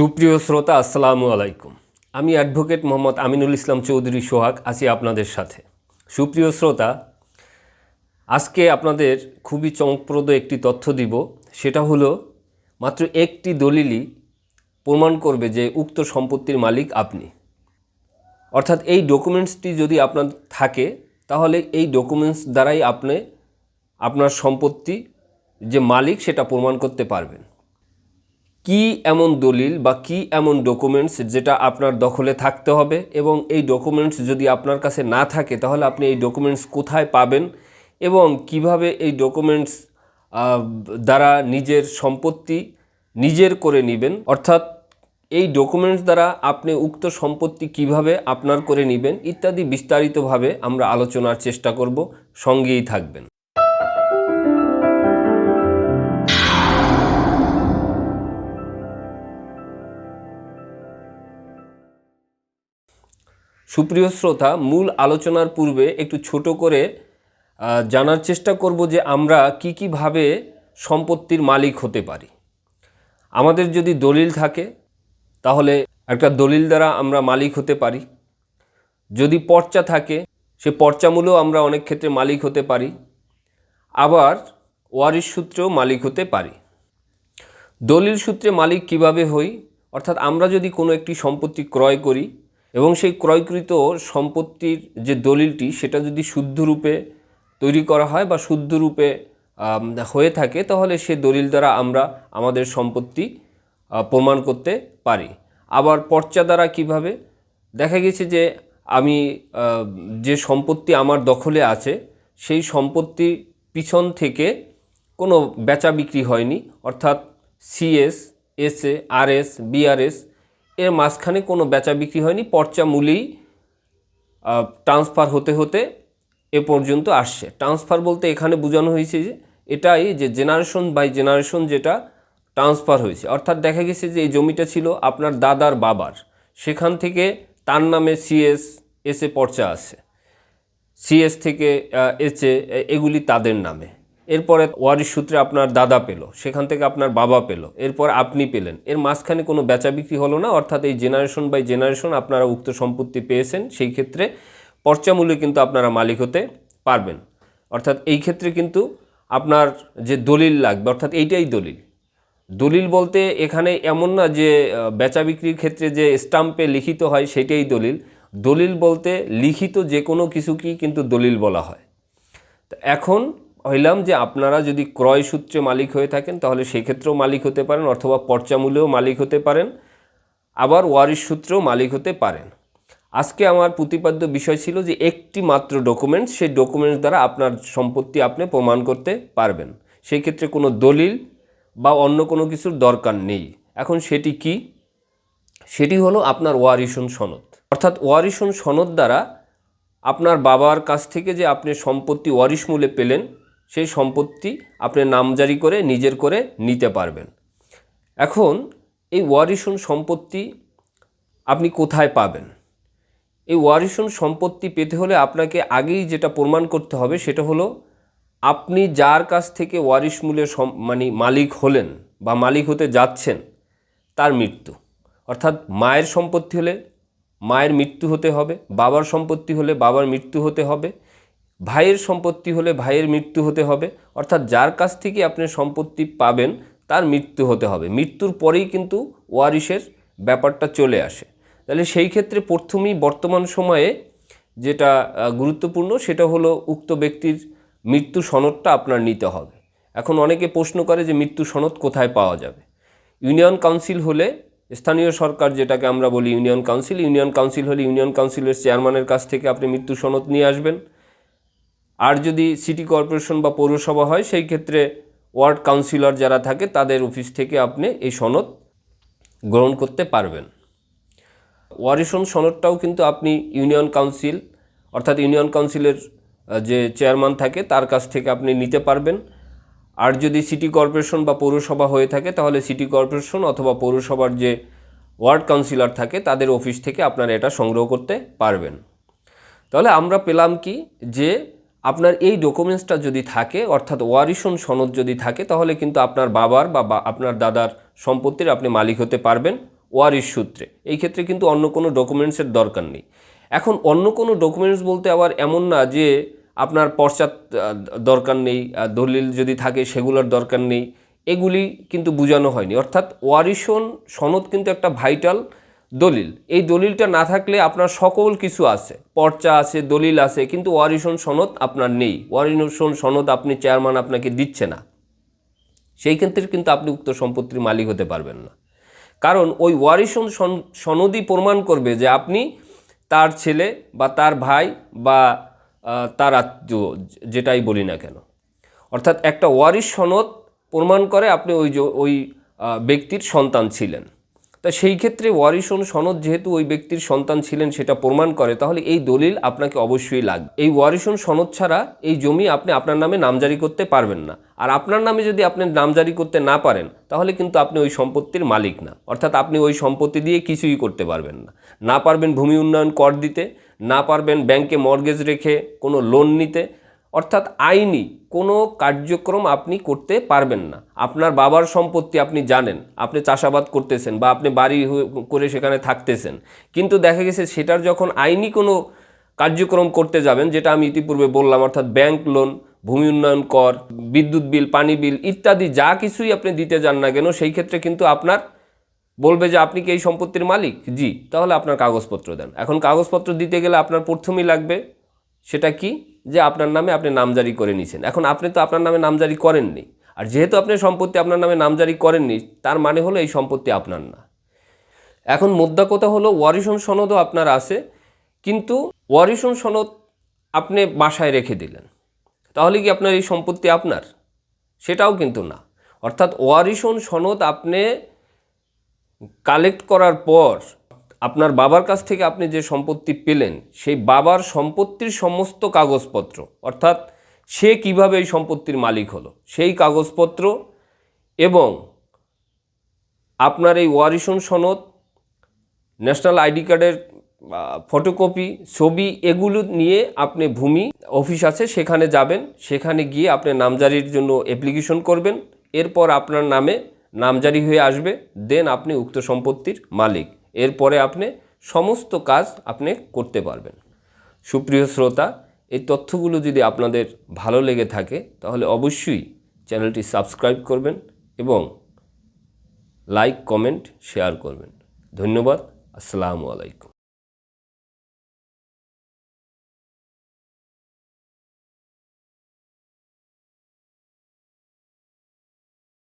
সুপ্রিয় শ্রোতা, আসসালামু আলাইকুম। আমি অ্যাডভোকেট মোহাম্মদ আমিনুল ইসলাম চৌধুরী সোহাগ, আছি আপনাদের সাথে। সুপ্রিয় শ্রোতা, আজকে আপনাদের খুবই চমকপ্রদ একটি তথ্য দিব। সেটা হলো, মাত্র একটি দলিলই প্রমাণ করবে যে উক্ত সম্পত্তির মালিক আপনি। অর্থাৎ এই ডকুমেন্টসটি যদি আপনার থাকে, তাহলে এই ডকুমেন্টস দ্বারাই আপনি আপনার সম্পত্তি যে মালিক, সেটা প্রমাণ করতে পারবেন। কি এমন দলিল বা কি এমন ডকুমেন্টস যেটা আপনার দখলে থাকতে হবে? এবং এই ডকুমেন্টস যদি আপনার কাছে না থাকে, তাহলে আপনি এই ডকুমেন্টস কোথায় পাবেন? এবং কীভাবে এই ডকুমেন্টস দ্বারা নিজের সম্পত্তি নিজের করে নেবেন? অর্থাৎ এই ডকুমেন্টস দ্বারা আপনি উক্ত সম্পত্তি কীভাবে আপনার করে নেবেন? ইত্যাদি বিস্তারিতভাবে আমরা আলোচনার চেষ্টা করব। সঙ্গেই থাকবেন। সুপ্রিয় শ্রোতা, মূল আলোচনার পূর্বে একটু ছোট করে জানার চেষ্টা করব যে আমরা কি কীভাবে সম্পত্তির মালিক হতে পারি। আমাদের যদি দলিল থাকে, তাহলে একটা দলিল দ্বারা আমরা মালিক হতে পারি। যদি পর্চা থাকে, সে পর্চামূলেও আমরা অনেক ক্ষেত্রে মালিক হতে পারি। আবার ওয়ারিশ সূত্রেও মালিক হতে পারি। দলিল সূত্রে মালিক কীভাবে হই, অর্থাৎ আমরা যদি কোনো একটি সম্পত্তি ক্রয় করি এবং সেই ক্রয়কৃত সম্পত্তির যে দলিলটি, সেটা যদি শুদ্ধ রূপে তৈরি করা হয় বা শুদ্ধ রূপে হয়ে থাকে, তাহলে সে দলিল দ্বারা আমরা আমাদের সম্পত্তি প্রমাণ করতে পারি। আবার পর্চা দ্বারা কীভাবে? দেখা গেছে যে আমি যে সম্পত্তি আমার দখলে আছে, সেই সম্পত্তি পিছন থেকে কোনো বেচা বিক্রি হয়নি, অর্থাৎ সিএস এসএ আরএস বিআরএস এর মাঝখানে কোনো বেচা বিক্রি হয়নি, পর্চা মূলেই ট্রান্সফার হতে হতে এ পর্যন্ত আসছে। ট্রান্সফার বলতে এখানে বোঝানো হয়েছে যে এটাই যে জেনারেশন বাই জেনারেশন যেটা ট্রান্সফার হয়েছে। অর্থাৎ দেখা গেছে যে এই জমিটা ছিল আপনার দাদার বাবার। সেখান থেকে তার নামে সিএস এসে পর্চা আছে। সিএস থেকে এসে এগুলি তাদের নামে। এরপরে ওয়ারিশ সূত্রে আপনার দাদা পেল, সেখান থেকে আপনার বাবা পেল, এরপর আপনি পেলেন। এর মাঝখানে কোনো বেচা বিক্রি হলো না, অর্থাৎ এই জেনারেশন বাই জেনারেশন আপনারা উক্ত সম্পত্তি পেয়েছেন, সেই ক্ষেত্রে পর্চামূল্যে কিন্তু আপনারা মালিক হতে পারবেন। অর্থাৎ এই ক্ষেত্রে কিন্তু আপনার যে দলিল লাগবে, অর্থাৎ এইটাই দলিল। দলিল বলতে এখানে এমন না যে বেচা বিক্রির ক্ষেত্রে যে স্টাম্পে লিখিত হয়, সেটাই দলিল। দলিল বলতে লিখিত যে কোনো কিছুকেই কিন্তু দলিল বলা হয়। তো এখন হইলাম যে আপনারা যদি ক্রয় সূত্রে মালিক হয়ে থাকেন, তাহলে সেক্ষেত্রেও মালিক হতে পারেন অথবা পর্চামূলেও মালিক হতে পারেন, আবার ওয়ারিশ সূত্রেও মালিক হতে পারেন। আজকে আমার প্রতিপাদ্য বিষয় ছিল যে একটি মাত্র ডকুমেন্টস সেই ডকুমেন্টস দ্বারা আপনার সম্পত্তি আপনি প্রমাণ করতে পারবেন। সেই ক্ষেত্রে কোনো দলিল বা অন্য কোনো কিছুর দরকার নেই। এখন সেটি কি? সেটি হলো আপনার ওয়ারিশন সনদ। অর্থাৎ ওয়ারিশন সনদ দ্বারা আপনার বাবার কাছ থেকে যে আপনি সম্পত্তি ওয়ারিশ মূলে পেলেন সেই সম্পত্তি আপনি নামজারি করে নিজের করে নিতে পারবেন। এখন এই ওয়ারিশন সম্পত্তি আপনি কোথায় পাবেন? এই ওয়ারিশন সম্পত্তি পেতে হলে আপনাকে আগেই যেটা প্রমাণ করতে হবে সেটা হলো আপনি যার কাছ থেকে ওয়ারিশ মূলের মানে মালিক হলেন বা মালিক হতে যাচ্ছেন, তার মৃত্যু। অর্থাৎ মায়ের সম্পত্তি হলে মায়ের মৃত্যু হতে হবে, বাবার সম্পত্তি হলে বাবার মৃত্যু হতে হবে ভাইয়ের সম্পত্তি হলে ভাইয়ের মৃত্যু হতে হবে। অর্থাৎ যার কাছ থেকে আপনি সম্পত্তি পাবেন, তার মৃত্যু হতে হবে। মৃত্যুর পরেই কিন্তু ওয়ারিশের ব্যাপারটা চলে আসে। তাহলে সেই ক্ষেত্রে প্রথমেই বর্তমান সময়ে যেটা গুরুত্বপূর্ণ সেটা হলো উক্ত ব্যক্তির মৃত্যু সনদটা আপনার নিতে হবে। এখন অনেকে প্রশ্ন করে যে মৃত্যু সনদ কোথায় পাওয়া যাবে? ইউনিয়ন কাউন্সিল হলে স্থানীয় সরকার যেটাকে আমরা বলি ইউনিয়ন কাউন্সিল ইউনিয়ন কাউন্সিল হলে ইউনিয়ন কাউন্সিলের চেয়ারম্যানের কাছ থেকে আপনি মৃত্যু সনদ নিয়ে আসবেন। আর যদি সিটি কর্পোরেশন বা পৌরসভা হয়, সেই ক্ষেত্রে ওয়ার্ড কাউন্সিলর যারা থাকে, তাদের অফিস থেকে আপনি এই সনদ গ্রহণ করতে পারবেন। ওয়ারিশন সনদটাও কিন্তু আপনি ইউনিয়ন কাউন্সিল, অর্থাৎ ইউনিয়ন কাউন্সিলের যে চেয়ারম্যান থাকে, তার কাছ থেকে আপনি নিতে পারবেন। আর যদি সিটি কর্পোরেশন বা পৌরসভা হয়ে থাকে, তাহলে সিটি কর্পোরেশন অথবা পৌরসভার যে ওয়ার্ড কাউন্সিলর থাকে, তাদের অফিস থেকে আপনারা এটা সংগ্রহ করতে পারবেন। তাহলে আমরা পেলাম কি? যে আপনার এই ডকুমেন্টসটা যদি থাকে, অর্থাৎ ওয়ারিশন সনদ যদি থাকে, তাহলে কিন্তু আপনার বাবার বা আপনার দাদার সম্পত্তির আপনি মালিক হতে পারবেন ওয়ারিশ সূত্রে। এই ক্ষেত্রে কিন্তু অন্য কোনো ডকুমেন্টসের দরকার নেই। এখন অন্য কোনো ডকুমেন্টস বলতে আবার এমন না যে আপনার পশ্চাৎ দরকার নেই দলিল যদি থাকে সেগুলোর দরকার নেই। এগুলি কিন্তু বোঝানো হয়নি। অর্থাৎ ওয়ারিশন সনদ কিন্তু একটা ভাইটাল দলিল। এই দলিলটা না থাকলে আপনার সকল কিছু আছে। পর্চা আছে, দলিল আছে, কিন্তু ওয়ারিশন সনদ আপনার নেই। ওয়ারিশন সনদ আপনি চেয়ারম্যান আপনাকে দিচ্ছে না। সেই ক্ষেত্রে কিন্তু আপনি উক্ত সম্পত্তির মালিক হতে পারবেন না। কারণ ওই ওয়ারিশন সন- সনদই প্রমাণ করবে যে আপনি তার ছেলে বা তার ভাই বা তার আত্মীয়, যেটাই বলি না কেন। অর্থাৎ একটা ওয়ারিশ সনদ প্রমাণ করে আপনি ওই ওই ব্যক্তির সন্তান ছিলেন। তা সেই ক্ষেত্রে ওয়ারিশন সনদ, যেহেতু ওই ব্যক্তির সন্তান ছিলেন, সেটা প্রমাণ করে। তাহলে এই দলিল আপনাকে অবশ্যই লাগবে। এই ওয়ারিশন সনদ ছাড়া এই জমি আপনি আপনার নামে নামজারি করতে পারবেন না। আর আপনার নামে যদি আপনি নামজারি করতে না পারেন, তাহলে কিন্তু আপনি ওই সম্পত্তির মালিক না। অর্থাৎ আপনি ওই সম্পত্তি দিয়ে কিছুই করতে পারবেন না। না পারবেন ভূমি উন্নয়ন কর দিতে, না পারবেন ব্যাংকে মর্গেজ রেখে কোনো লোন নিতে অর্থাৎ আইনি কোনো কার্যক্রম আপনি করতে পারবেন না। আপনার বাবার সম্পত্তি আপনি জানেন, আপনি চাষাবাদ করতেছেন বা আপনি বাড়ি করে সেখানে থাকতেছেন। কিন্তু দেখা গেছে সেটার যখন আইনি কোনো কার্যক্রম করতে যাবেন, যেটা আমি ইতিপূর্বে বললাম, অর্থাৎ ব্যাংক লোন, ভূমি উন্নয়ন কর, বিদ্যুৎ বিল, পানি বিল ইত্যাদি যা কিছুই আপনি দিতে যান না কেন, সেই ক্ষেত্রে কিন্তু আপনার বলবে যে আপনি কি এই সম্পত্তির মালিক? জি, তাহলে আপনার কাগজপত্র দেন। এখন কাগজপত্র দিতে গেলে আপনার প্রথমেই লাগবে সেটা কি? যে আপনার নামে আপনি নামজারি করে নিছেন। এখন আপনি তো আপনার নামে নামজারি করেননি। আর যেহেতু আপনি সম্পত্তি আপনার নামে নামজারি করেননি, তার মানে হলো এই সম্পত্তি আপনার না। এখন মোদ্দা কথা হলো ওয়ারিশন সনদও আপনার আছে, কিন্তু ওয়ারিশন সনদ আপনি বাসায় রেখে দিলেন। তাহলে কি আপনার এই সম্পত্তি আপনার? সেটাও কিন্তু না। অর্থাৎ ওয়ারিশন সনদ আপনি কালেক্ট করার পর আপনার বাবার কাছ থেকে আপনি যে সম্পত্তি পেলেন, সেই বাবার সম্পত্তির সমস্ত কাগজপত্র, অর্থাৎ সে কীভাবে এই সম্পত্তির মালিক হলো, সেই কাগজপত্র এবং আপনার এই ওয়ারিশন সনদ, ন্যাশনাল আইডি কার্ডের ফটোকপি, ছবি এগুলো নিয়ে আপনি ভূমি অফিস আছে, সেখানে যাবেন, সেখানে গিয়ে আপনি নামজারির জন্য অ্যাপ্লিকেশন করবেন, এরপর আপনার নামে নামজারি হয়ে আসবে দেন আপনি উক্ত সম্পত্তির মালিক। এরপরে আপনি সমস্ত কাজ আপনি করতে পারবেন। সুপ্রিয় শ্রোতা, এই তথ্যগুলো যদি আপনাদের ভালো লেগে থাকে, তাহলে অবশ্যই চ্যানেলটি সাবস্ক্রাইব করবেন এবং লাইক, কমেন্ট, শেয়ার করবেন। ধন্যবাদ, আসসালামু আলাইকুম।